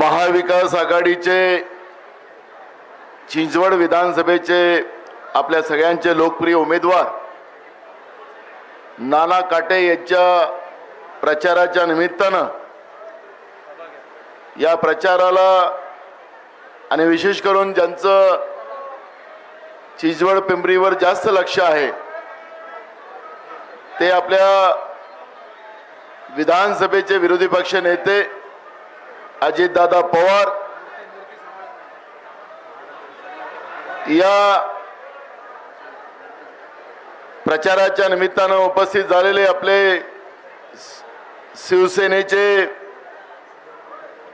महाविकास आघाडीचे चिंचवड विधानसभेचे आपल्या सगळ्यांचे लोकप्रिय उमेदवार नाना काटे यांच्या प्रचाराच्या निमित्तानं या प्रचाराला आणि विशेष करून ज्यांचं चिंचवड पिंपरीवर जास्त लक्ष आहे ते आपल्या विधानसभेचे विरोधी पक्ष नेते अजितदादा पवार या प्रचाराच्या निमित्तानं उपस्थित झालेले आपले शिवसेनेचे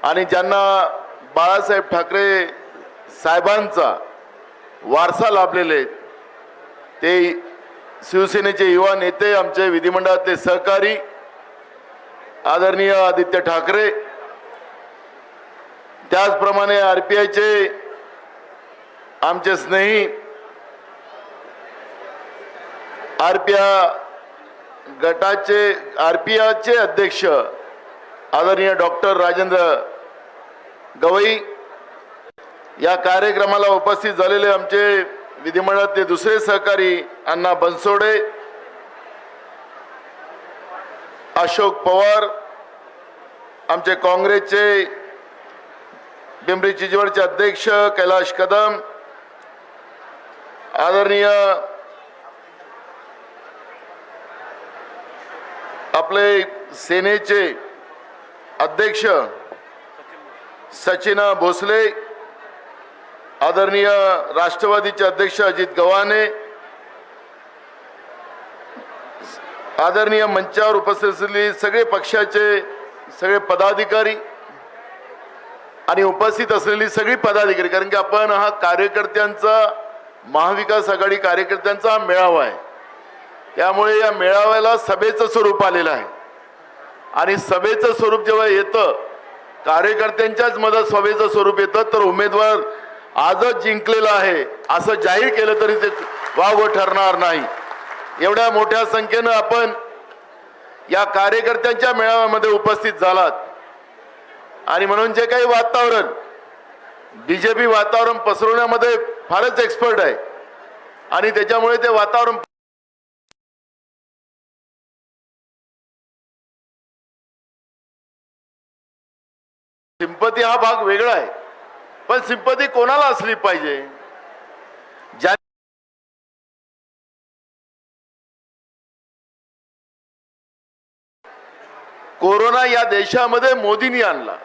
आणि ज्यांना बाळासाहेब ठाकरे साहेबांचा वारसा लाभलेले ते शिवसेनेचे युवा नेते आमचे विधिमंडळातले सहकारी आदरणीय आदित्य ठाकरे त्याचप्रमाणे आरपीआयचे आमचे स्नेही आरपीआ गटाचे आरपीआचे अध्यक्ष आदरणीय डॉक्टर राजेंद्र गवई या कार्यक्रमाला उपस्थित झालेले आमचे विधिमंडळातले दुसरे सहकारी अण्णा बनसोडे अशोक पवार आमचे काँग्रेसचे पिंपरी चिंचवडचे अध्यक्ष कैलाश कदम आदरणीय आपले सेनेचे अध्यक्ष सचिन भोसले आदरणीय राष्ट्रवादीचे अध्यक्ष अजित गव्हाणे आदरणीय मंचावर उपस्थित असलेली सगळे पक्षाचे सगळे पदाधिकारी आणि उपस्थित असलेली सगळी पदाधिकारी कारण की आपण हा कार्यकर्त्यांचा महाविकास आघाडी कार्यकर्त्यांचा हा मेळावा आहे. त्यामुळे या मेळाव्याला सभेचं स्वरूप आलेलं आहे. आणि सभेचं स्वरूप जेव्हा येतं कार्यकर्त्यांच्याच मदत सभेचं स्वरूप येतं तर उमेदवार आजच जिंकलेला आहे असं जाहीर केलं तरी ते वावं ठरणार नाही. एवढ्या मोठ्या संख्येनं आपण या कार्यकर्त्यांच्या मेळाव्यामध्ये उपस्थित झालात. आणि म्हणून जे काही वातावरण बीजेपी वातावरण पसरवण्यामध्ये फारच एक्सपर्ट आहे. आणि त्याच्यामुळे ते वातावरण सिंपती हा भाग वेगळा आहे. पण सिंपती कोणाला असली पाहिजे? ज्या कोरोना या देशामध्ये मोदींनी आणला.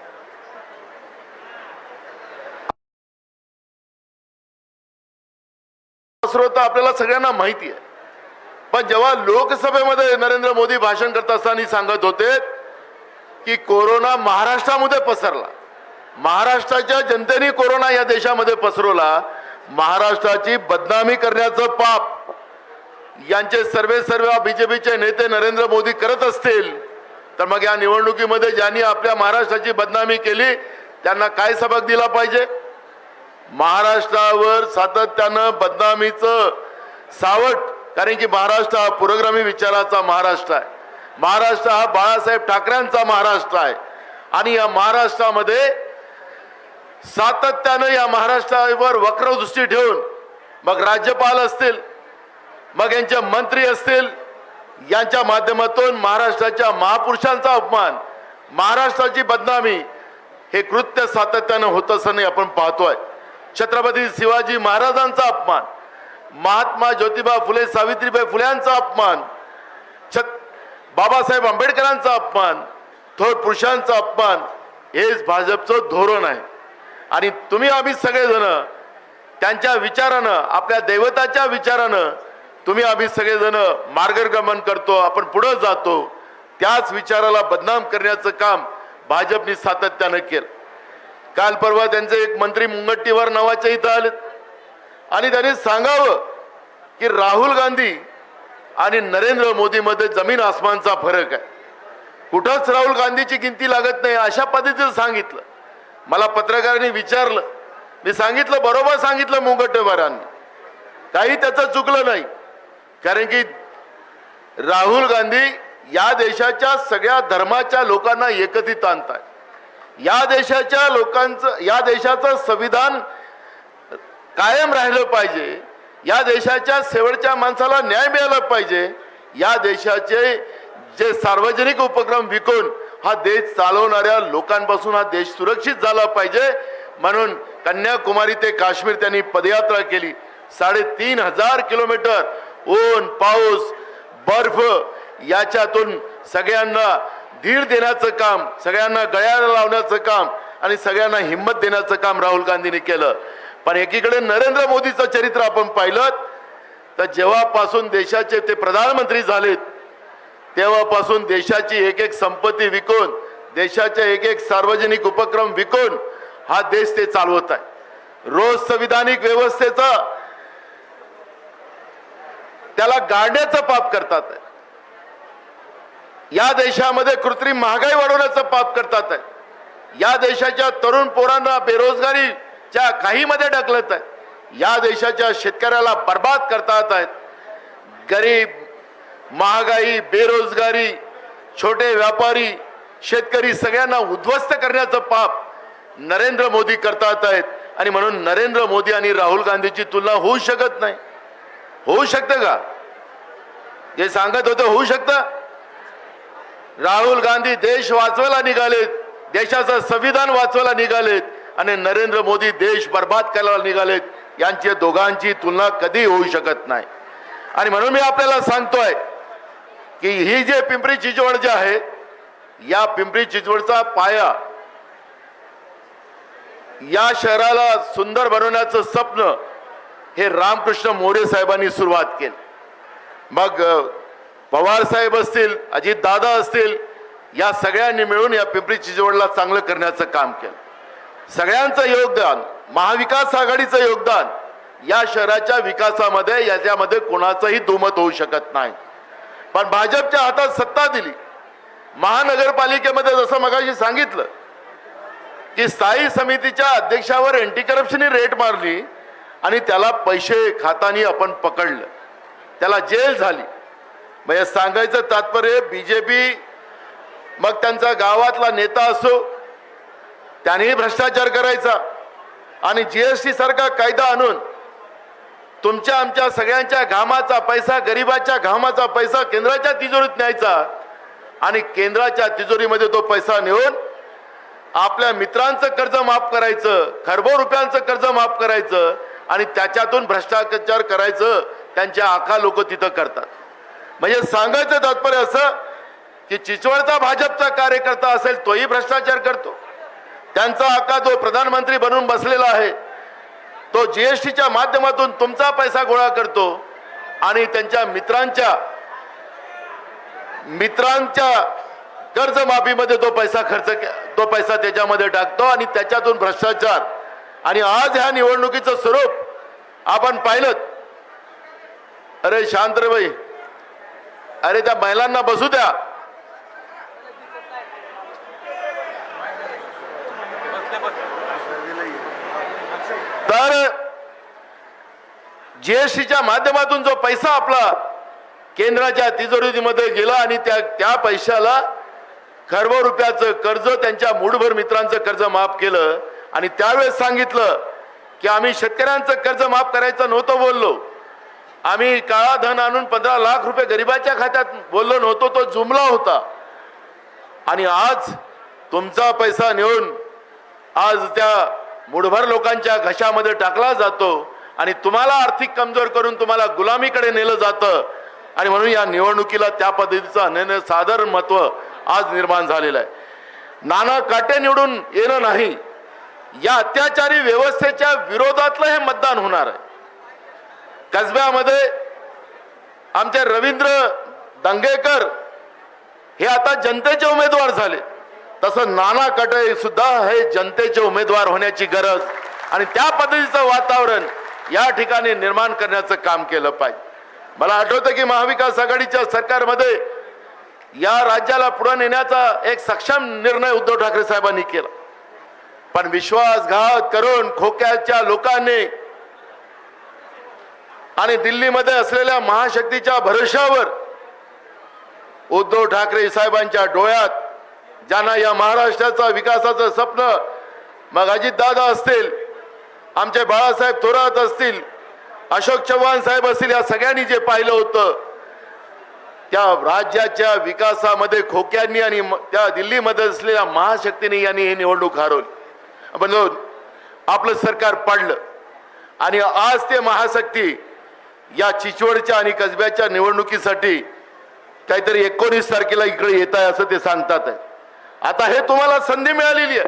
स्रोत आपल्याला सगळ्यांना माहिती आहे. पण जेव्हा लोकसभेमध्ये नरेंद्र मोदी भाषण करत असताना सांगत होते की कोरोना महाराष्ट्रामध्ये पसरला. महाराष्ट्राच्या जनतेने कोरोना या देशामध्ये पसरवला. महाराष्ट्राची बदनामी करण्याचं पाप यांचे सर्वे सर्व बीजेपीचे नेते नरेंद्र मोदी करत असतील तर मग या निवडणुकीमध्ये ज्यांनी आपल्या महाराष्ट्राची बदनामी केली त्यांना काय सबक दिला पाहिजे? महाराष्ट्रावर सातत्यानं बदनामीचं सावट कारण की महाराष्ट्र हा पुरोग्रामी विचाराचा महाराष्ट्र आहे. महाराष्ट्र हा बाळासाहेब ठाकरेंचा महाराष्ट्र आहे. आणि या महाराष्ट्रामध्ये सातत्यानं या महाराष्ट्रावर वक्रदृष्टी ठेवून मग राज्यपाल असतील मग यांचे मंत्री असतील यांच्या माध्यमातून महाराष्ट्राच्या महापुरुषांचा अपमान महाराष्ट्राची बदनामी हे कृत्य सातत्यानं होत असं नाही आपण पाहतोय. छत्रपती शिवाजी महाराजांचा अपमान महात्मा ज्योतिबा फुले सावित्रीबाई फुल्यांचा अपमान छत बाबासाहेब आंबेडकरांचा अपमान थोर पुरुषांचा अपमान हेच भाजपचं धोरण आहे. आणि तुम्ही आम्ही सगळेजण त्यांच्या विचारानं आपल्या दैवताच्या विचारानं तुम्ही आम्ही सगळेजण मार्गक्रमण करतो आपण पुढं जातो. त्याच विचाराला बदनाम करण्याचं काम भाजपने सातत्यानं केलं. काल परवा त्यांचे एक मंत्री मुंगट्टीवार नावाचे इथं आले आणि त्यांनी सांगावं की राहुल गांधी आणि नरेंद्र मोदीमध्ये जमीन आसमानचा फरक आहे. कुठंच राहुल गांधीची किंमती लागत नाही अशा पद्धतीचं सांगितलं. मला पत्रकारांनी विचारलं. मी सांगितलं बरोबर सांगितलं मुंगट्टेवारांनी. काही त्याचं चुकलं नाही. कारण की राहुल गांधी या देशाच्या सगळ्या धर्माच्या लोकांना एकत्रित आणताय या देशाच्या लोकांचं या देशाचं संविधान कायम राहिलं पाहिजे. या देशाच्या शेवटच्या माणसाला न्याय मिळाला पाहिजे. या देशाचे जे सार्वजनिक उपक्रम विकून हा देश चालवणाऱ्या लोकांपासून हा देश सुरक्षित झाला पाहिजे. म्हणून कन्याकुमारी ते काश्मीर त्यांनी पदयात्रा केली. साडेतीन हजार किलोमीटर ऊन पाऊस बर्फ याच्यातून सगळ्यांना धीर देण्याचं काम सगळ्यांना गळ्याला लावण्याचं काम आणि सगळ्यांना हिंमत देण्याचं काम राहुल गांधींनी केलं पण एकीकडे नरेंद्र मोदीचं चरित्र आपण पाहिलं तर जेव्हापासून देशाचे ते प्रधानमंत्री झालेत तेव्हापासून देशाची एक एक संपत्ती विकून देशाचे एक एक सार्वजनिक उपक्रम विकून हा देश ते चालवत आहे रोज संविधानिक व्यवस्थेचा त्याला गाडण्याचं पाप करतात आहे. या देशामध्ये कृत्रिम महागाई वाढवण्याचं पाप करतात आहे. या देशाच्या तरुण पोरांना बेरोजगारीच्या काहीमध्ये ढकलत आहे. या देशाच्या शेतकऱ्याला बर्बाद करतात आहेत. गरीब महागाई बेरोजगारी छोटे व्यापारी शेतकरी सगळ्यांना उद्ध्वस्त करण्याचं पाप नरेंद्र मोदी करतात आहेत. आणि म्हणून नरेंद्र मोदी आणि राहुल गांधीची तुलना होऊ शकत नाही. होऊ शकतं का? जे सांगत होतं होऊ शकतं? राहुल गांधी देश वाचवायला निघालेत देशाचं संविधान वाचवायला निघालेत आणि नरेंद्र मोदी देश बर्बाद करायला निघालेत यांची दोघांची तुलना कधी होऊ शकत नाही. आणि म्हणून मी आपल्याला सांगतोय की ही जे पिंपरी चिंचवड जे आहे या पिंपरी चिंचवडचा पाया या शहराला सुंदर बनवण्याचं स्वप्न हे रामकृष्ण मोरे साहेबांनी सुरुवात केली. मग पवार साहेब असतील अजित दादा असतील या सगळ्यांनी मिळून या पिंपरी चिंचवडला चांगलं करण्याचं काम केलं. सगळ्यांचं योगदान महाविकास आघाडीचं योगदान या शहराच्या विकासामध्ये याच्यामध्ये कोणाचंही दुमत होऊ शकत नाही. पण भाजपच्या हातात सत्ता दिली. महानगरपालिकेमध्ये जसं मगाशी सांगितलं की स्थायी समितीच्या अध्यक्षावर अँटी करप्शननी रेट मारली आणि त्याला पैसे खातानी आपण पकडलं. त्याला जेल झाली. म्हणजे सांगायचं तात्पर्य बीजेपी मग त्यांचा गावातला नेता असो त्यानेही भ्रष्टाचार करायचा. आणि जीएसटी सारखा कायदा आणून तुमच्या आमच्या सगळ्यांच्या घामाचा पैसा गरिबाच्या घामाचा पैसा केंद्राच्या तिजोरीत न्यायचा. आणि केंद्राच्या तिजोरीमध्ये तो पैसा नेऊन आपल्या मित्रांचं कर्ज माफ करायचं खरबो रुपयांचं कर्ज माफ करायचं आणि त्याच्यातून भ्रष्टाचार करायचं त्यांच्या आखा लोक तिथं करतात. म्हणजे सांगायचं तात्पर्य असं की चिचवडचा भाजपचा कार्यकर्ता असेल तोही भ्रष्टाचार करतो. त्यांचा आका जो प्रधानमंत्री बनून बसलेला आहे तो जीएसटीच्या माध्यमातून तुमचा पैसा गोळा करतो आणि त्यांच्या मित्रांच्या मित्रांच्या कर्जमाफीमध्ये तो पैसा खर्च के- तो पैसा त्याच्यामध्ये टाकतो आणि त्याच्यातून भ्रष्टाचार. आणि आज ह्या निवडणुकीचं स्वरूप आपण पाहिलं अरे शांत अरे त्या महिलांना बसू द्या. तर जीएसटीच्या माध्यमातून जो पैसा आपला केंद्राच्या तिजोरीमध्ये गेला आणि त्या त्या पैशाला खरबो रुपयाचं कर्ज त्यांच्या मूडभर मित्रांचं कर्ज माफ केलं आणि त्यावेळेस सांगितलं की आम्ही शेतकऱ्यांचं कर्ज माफ करायचं नव्हतं बोललो. आम्ही काळा धन आणून पंधरा लाख रुपये गरिबाच्या खात्यात बोललो नव्हतो तो जुमला होता. आणि आज तुमचा पैसा नेऊन आज त्या मुठभर लोकांच्या घशामध्ये टाकला जातो आणि तुम्हाला आर्थिक कमजोर करून तुम्हाला गुलामीकडे नेलं जातं. आणि म्हणून या निवडणुकीला त्या पद्धतीचं अनन्य साधारण महत्त्व आज निर्माण झालेलं आहे. नाना काटे निवडून येणं नाही. या अत्याचारी व्यवस्थेच्या विरोधातलं हे मतदान होणार आहे. कसब्यामध्ये आमचे रवींद्र दंगेकर हे आता जनतेचे उमेदवार झाले. तसं नाना कटे सुद्धा हे जनतेचे उमेदवार होण्याची गरज आणि त्या पद्धतीचं वातावरण या ठिकाणी निर्माण करण्याचं काम केलं पाहिजे. मला आठवतं की महाविकास आघाडीच्या सरकारमध्ये या राज्याला पुढे नेण्याचा एक सक्षम निर्णय उद्धव ठाकरे साहेबांनी केला. पण विश्वासघात करून खोक्याच्या लोकांनी आणि दिल्लीमध्ये असलेल्या महाशक्तीच्या भरोशावर उद्धव ठाकरे साहेबांच्या डोळ्यात ज्यांना या महाराष्ट्राचा विकासाचं स्वप्न मग अजितदादा असतील आमचे बाळासाहेब थोरात असतील अशोक चव्हाण साहेब असतील या सगळ्यांनी जे पाहिलं होतं त्या राज्याच्या विकासामध्ये खोक्यांनी आणि त्या दिल्लीमध्ये असलेल्या महाशक्तीने यांनी ही निवडणूक हरवली. म्हणून आपलं सरकार पाडलं आणि आज ते महाशक्ती या चिचवडच्या आणि कसब्याच्या निवडणुकीसाठी काहीतरी एकोणीस तारखेला इकडे येत आहे असं ते सांगतात. आता हे तुम्हाला संधी मिळालेली आहे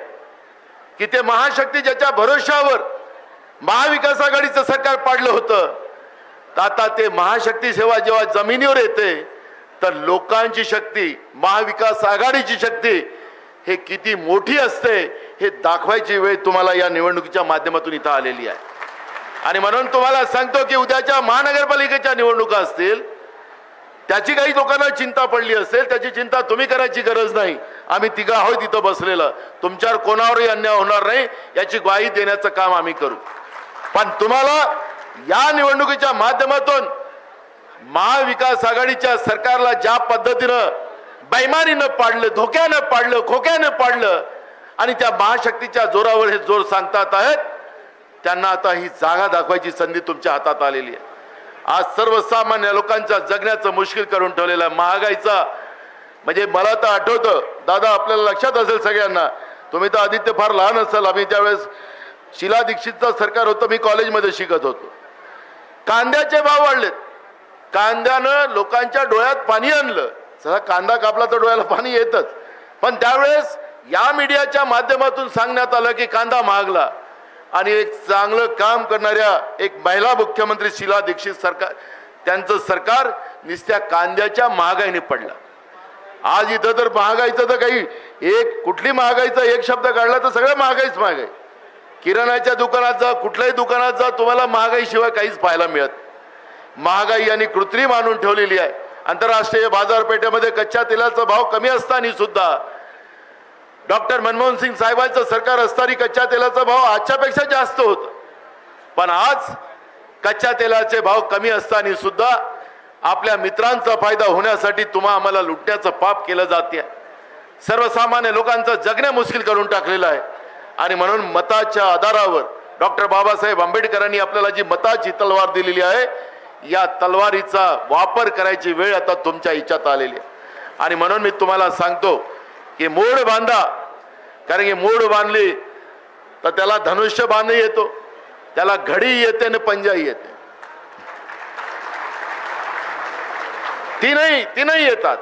की ते महाशक्ती ज्याच्या भरोशावर महाविकास आघाडीचं सरकार पाडलं होतं तर आता ते महाशक्ती सेवा जेव्हा जमिनीवर येते तर लोकांची शक्ती महाविकास आघाडीची शक्ती हे किती मोठी असते हे दाखवायची वेळ तुम्हाला या निवडणुकीच्या माध्यमातून इथं आलेली आहे. आणि म्हणून तुम्हाला सांगतो की उद्याच्या महानगरपालिकेच्या निवडणुका असतील त्याची काही लोकांना चिंता पडली असेल त्याची चिंता तुम्ही करायची गरज नाही. आम्ही तिघं आहोत तिथं बसलेलं. तुमच्यावर कोणावरही अन्याय होणार नाही याची ग्वाही देण्याचं काम आम्ही करू. पण तुम्हाला या निवडणुकीच्या माध्यमातून महाविकास आघाडीच्या सरकारला ज्या पद्धतीनं बैमानीनं पाडलं धोक्यानं पाडलं खोक्यानं पाडलं आणि त्या महाशक्तीच्या जोरावर हे जोर सांगतात आहेत त्यांना आता ही जागा दाखवायची संधी तुमच्या हातात आलेली आहे. आज सर्वसामान्य लोकांच्या जगण्याचं मुश्किल करून ठेवलेलं आहे. महागाईचा म्हणजे मला तर आठवतं दादा आपल्याला लक्षात असेल सगळ्यांना तुम्ही तर आदित्य फार लहान असाल. आम्ही त्यावेळेस शिला दीक्षितचं सरकार होतं मी कॉलेजमध्ये शिकत होतो. कांद्याचे भाव वाढलेत. कांद्यानं लोकांच्या डोळ्यात पाणी आणलं. सगळा कांदा कापला तर डोळ्याला पाणी येतच. पण त्यावेळेस या मीडियाच्या माध्यमातून सांगण्यात आलं की कांदा महागला. आणि एक चांगलं काम करणाऱ्या एक महिला मुख्यमंत्री शिला दीक्षित सरकार त्यांचं सरकार नुसत्या कांद्याच्या महागाईने पडलं. आज इथं तर महागाईचं तर काही एक कुठली महागाईचा एक शब्द काढला तर सगळं महागाईच महागाई. किराणाच्या दुकानात जा कुठल्याही दुकानात जा तुम्हाला महागाईशिवाय काहीच पाहायला मिळत. महागाई यांनी कृत्रिम आणून ठेवलेली आहे. आंतरराष्ट्रीय बाजारपेठेमध्ये कच्च्या तेलाचा भाव कमी असताना सुद्धा डॉक्टर मनमोहन सिंग साहेबांचं सरकार असताना कच्च्या तेलाचा भाव आजच्यापेक्षा जास्त होत. पण आज कच्च्या तेलाचे भाव कमी असताना सुद्धा आपल्या मित्रांचा फायदा होण्यासाठी तुम्हा आम्हाला लुटण्याचं पाप केलं जाते. सर्वसामान्य लोकांचं जगणे मुश्किल करून टाकलेलं आहे. आणि म्हणून मताच्या आधारावर डॉक्टर बाबासाहेब आंबेडकरांनी आपल्याला जी मताची तलवार दिलेली आहे या तलवारीचा वापर करायची वेळ आता तुमच्या इच्छात आलेली आहे. आणि म्हणून मी तुम्हाला सांगतो की मोड बांधा. कारण की मोड बांधली तर त्याला धनुष्य बांध येतो. त्याला घडी येते आणि पंजाही येते. तीनही तीनही येतात.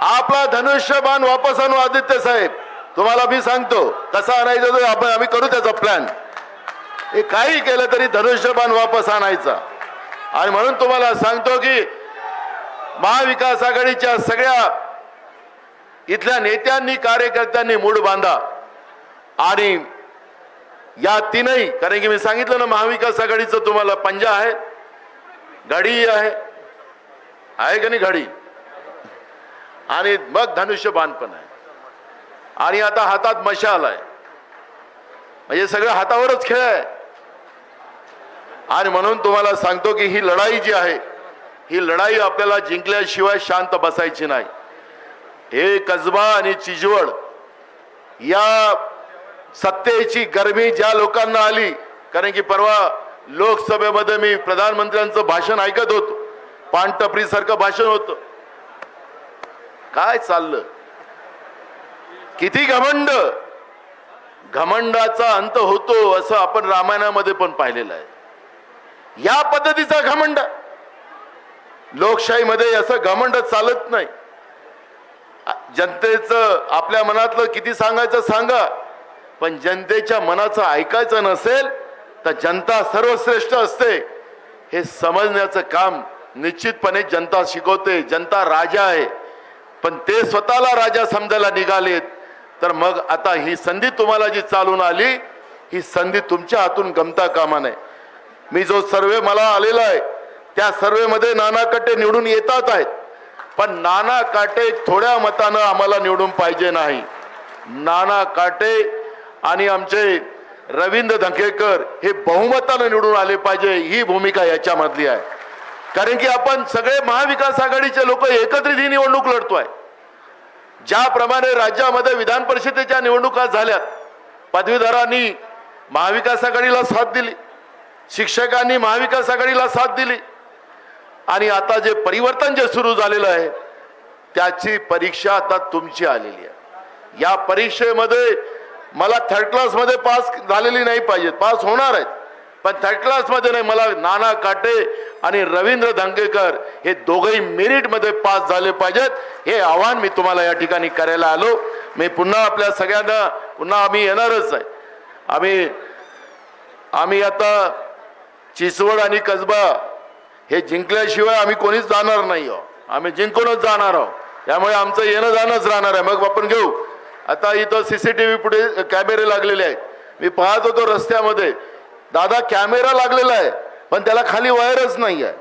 आपला धनुष्य बाण वापस आणू आदित्य साहेब. तुम्हाला मी सांगतो कसा आणायचा तो आपण आम्ही करू त्याचा प्लॅन हे काही केलं तरी धनुष्यबाण वापस आणायचा. आणि म्हणून तुम्हाला सांगतो की महाविकास आघाडीच्या सगळ्या इथल्या नेत्यांनी कार्यकर्त्यांनी मूड बांधा. आणि या तीनही कारण की मी सांगितलं ना महाविकास आघाडीचं तुम्हाला पंजा आहे घडी आहे. आहे का नाही घडी? आणि मग धनुष्यबाण पण आहे. आणि आता हातात मशाल आहे. म्हणजे सगळं हातावरच खेळ आहे. आणि म्हणून तुम्हाला सांगतो की ही लढाई जी आहे ही लढाई आपल्याला जिंकल्याशिवाय शांत बसायची नाही. हे कसबा आणि चिजवड या सत्तेची गरमी ज्या लोकांना आली कारण की परवा लोकसभेमध्ये मी प्रधानमंत्र्यांचं भाषण ऐकत होतो. पानटपरीसारखं भाषण होतं. काय चाललं? किती घमंड? घमंडाचा अंत होतो असं आपण रामायणामध्ये पण पाहिलेलं आहे. या पद्धतीचा घमंड. लोकशाहीमध्ये असं घमंड चालत नाही. जनतेचं आपल्या मनातलं किती सांगायचं सांगा. पण जनतेच्या मनाचं ऐकायचं नसेल तर जनता सर्वश्रेष्ठ असते. हे समजण्याचं काम निश्चितपणे जनता शिकवते. जनता राजा आहे. पण ते स्वतःला राजा समजायला निघालेत. तर मग आता ही संधी तुम्हाला जी चालून आली ही संधी तुमच्या हातून गमता कामा नये. मी जो सर्वे मला आलेला आहे त्या सर्वेमध्ये नाना कट्टे निवडून येतात आहेत. पण नाना काटे थोड्या मतानं आम्हाला निवडून पाहिजे नाही. नाना काटे आणि आमचे रवींद्र धंकेकर हे बहुमतानं निवडून आले पाहिजे ही भूमिका याच्यामधली आहे. कारण की आपण सगळे महाविकास आघाडीचे लोक एकत्रित ही निवडणूक लढतोय. ज्याप्रमाणे राज्यामध्ये विधान परिषदेच्या निवडणुका झाल्यात पदवीधरांनी महाविकास आघाडीला साथ दिली शिक्षकांनी महाविकास आघाडीला साथ दिली आणि आता जे परिवर्तन जे सुरू झालेलं आहे त्याची परीक्षा आता तुमची आलेली आहे. या परीक्षेमध्ये मला थर्ड क्लासमध्ये पास झालेली नाही पाहिजे पास होणार आहेत. पण थर्ड क्लासमध्ये नाही मला नाना काटे आणि रवींद्र धंगेकर हे दोघंही मेरिटमध्ये पास झाले पाहिजेत. हे आव्हान मी तुम्हाला या ठिकाणी करायला आलो. मी पुन्हा आपल्या सगळ्यांना पुन्हा आम्ही येणारच आहे. आम्ही आम्ही आता चिचवड आणि कसबा हे जिंकल्याशिवाय आम्ही कोणीच जाणार नाही आहोत आम्ही जिंकूनच जाणार आहोत त्यामुळे आमचं येणं जाणंच राहणार आहे. मग आपण घेऊ. आता इथं सी सी टी व्ही पुढे कॅमेरे लागलेले आहेत. मी पाहत होतो रस्त्यामध्ये. दादा कॅमेरा लागलेला आहे पण त्याला खाली वायरच नाही आहे.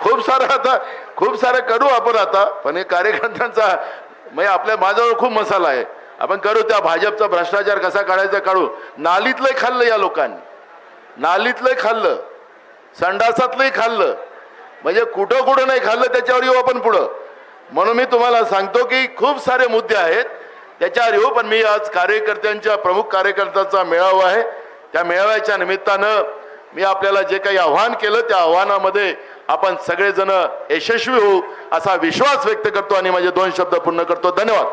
खूप सारं आता खूप सारं करू आपण आता पण हे कार्यकर्त्यांचा म्हणजे आपल्या माझ्यावर खूप मसाला आहे. आपण करू त्या भाजपचा भ्रष्टाचार कसा काढायचा काढू. नालीतलंही खाल्लं या लोकांनी. नालीतलंही खाल्लं. संडासातलंही खाल्लं. म्हणजे कुठं कुठं नाही खाल्लं त्याच्यावर येऊ आपण पुढं. म्हणून मी तुम्हाला सांगतो की खूप सारे मुद्दे आहेत त्याच्यावर येऊ पण मी आज कार्यकर्त्यांच्या प्रमुख कार्यकर्त्याचा मेळावा आहे. त्या मेळाव्याच्या निमित्तानं मी आपल्याला जे काही आव्हान केलं त्या आव्हानामध्ये आपण सगळेजण यशस्वी होऊ असा विश्वास व्यक्त करतो आणि माझे दोन शब्द पूर्ण करतो. धन्यवाद.